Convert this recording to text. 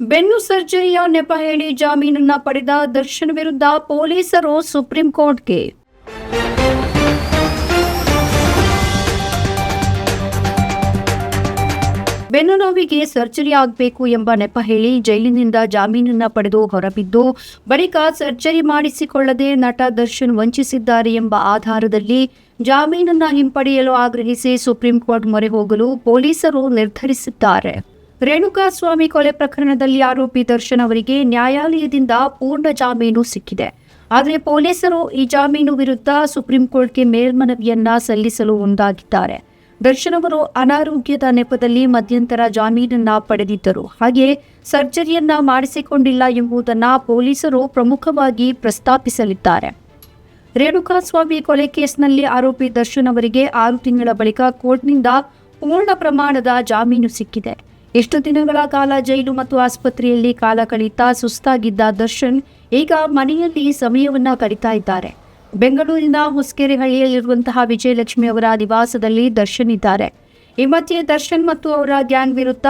ಬೆನ್ನು ಸರ್ಜರಿಯ ನೆಪ ಹೇಳಿ ಜಾಮೀನನ್ನ ಪಡೆದ ದರ್ಶನ್ ವಿರುದ್ಧ ಪೊಲೀಸರು ಸುಪ್ರೀಂ ಕೋರ್ಟ್ಗೆ. ಬೆನ್ನು ನೋವಿಗೆ ಸರ್ಜರಿ ಆಗಬೇಕು ಎಂಬ ನೆಪ ಹೇಳಿ ಜೈಲಿನಿಂದ ಜಾಮೀನನ್ನ ಪಡೆದು ಹೊರಬಿದ್ದು, ಬಳಿಕ ಸರ್ಜರಿ ಮಾಡಿಸಿಕೊಳ್ಳದೆ ನಟ ದರ್ಶನ್ ವಂಚಿಸಿದ್ದಾರೆ ಎಂಬ ಆಧಾರದಲ್ಲಿ ಜಾಮೀನನ್ನ ಹಿಂಪಡೆಯಲು ಆಗ್ರಹಿಸಿ ಸುಪ್ರೀಂ ಕೋರ್ಟ್ ಮೊರೆ ಹೋಗಲು ಪೊಲೀಸರು ನಿರ್ಧರಿಸಿದ್ದಾರೆ. ರೇಣುಕಾಸ್ವಾಮಿ ಕೊಲೆ ಪ್ರಕರಣದಲ್ಲಿ ಆರೋಪಿ ದರ್ಶನ್ ಅವರಿಗೆ ನ್ಯಾಯಾಲಯದಿಂದ ಪೂರ್ಣ ಜಾಮೀನು ಸಿಕ್ಕಿದೆ. ಆದರೆ ಪೊಲೀಸರು ಈ ಜಾಮೀನು ವಿರುದ್ಧ ಸುಪ್ರೀಂ ಕೋರ್ಟ್ಗೆ ಮೇಲ್ಮನವಿಯನ್ನ ಸಲ್ಲಿಸಲು ಮುಂದಾಗಿದ್ದಾರೆ. ದರ್ಶನ್ ಅವರು ಅನಾರೋಗ್ಯದ ನೆಪದಲ್ಲಿ ಮಧ್ಯಂತರ ಜಾಮೀನನ್ನ ಪಡೆದಿದ್ದರು. ಹಾಗೆ ಸರ್ಜರಿಯನ್ನ ಮಾಡಿಸಿಕೊಂಡಿಲ್ಲ ಎಂಬುದನ್ನ ಪೊಲೀಸರು ಪ್ರಮುಖವಾಗಿ ಪ್ರಸ್ತಾಪಿಸಲಿದ್ದಾರೆ. ರೇಣುಕಾಸ್ವಾಮಿ ಕೊಲೆ ಕೇಸ್ನಲ್ಲಿ ಆರೋಪಿ ದರ್ಶನ್ ಅವರಿಗೆ ಆರು ತಿಂಗಳ ಬಳಿಕ ಕೋರ್ಟ್ನಿಂದ ಪೂರ್ಣ ಪ್ರಮಾಣದ ಜಾಮೀನು ಸಿಕ್ಕಿದೆ. ಎಷ್ಟು ದಿನಗಳ ಕಾಲ ಜೈಲು ಮತ್ತು ಆಸ್ಪತ್ರೆಯಲ್ಲಿ ಕಾಲ ಕಳೀತಾ ಸುಸ್ತಾಗಿದ್ದ ದರ್ಶನ್ ಈಗ ಮನೆಯಲ್ಲಿ ಸಮಯವನ್ನ ಕಳೀತಾ ಇದ್ದಾರೆ. ಬೆಂಗಳೂರಿನ ಹೊಸಕೆರೆಹಳ್ಳಿಯಲ್ಲಿರುವಂತಹ ವಿಜಯಲಕ್ಷ್ಮಿ ಅವರ ನಿವಾಸದಲ್ಲಿ ದರ್ಶನ್ ಇದ್ದಾರೆ. ಈ ಮಧ್ಯೆ ದರ್ಶನ್ ಮತ್ತು ಅವರ ಗ್ಯಾಂಗ್ ವಿರುದ್ಧ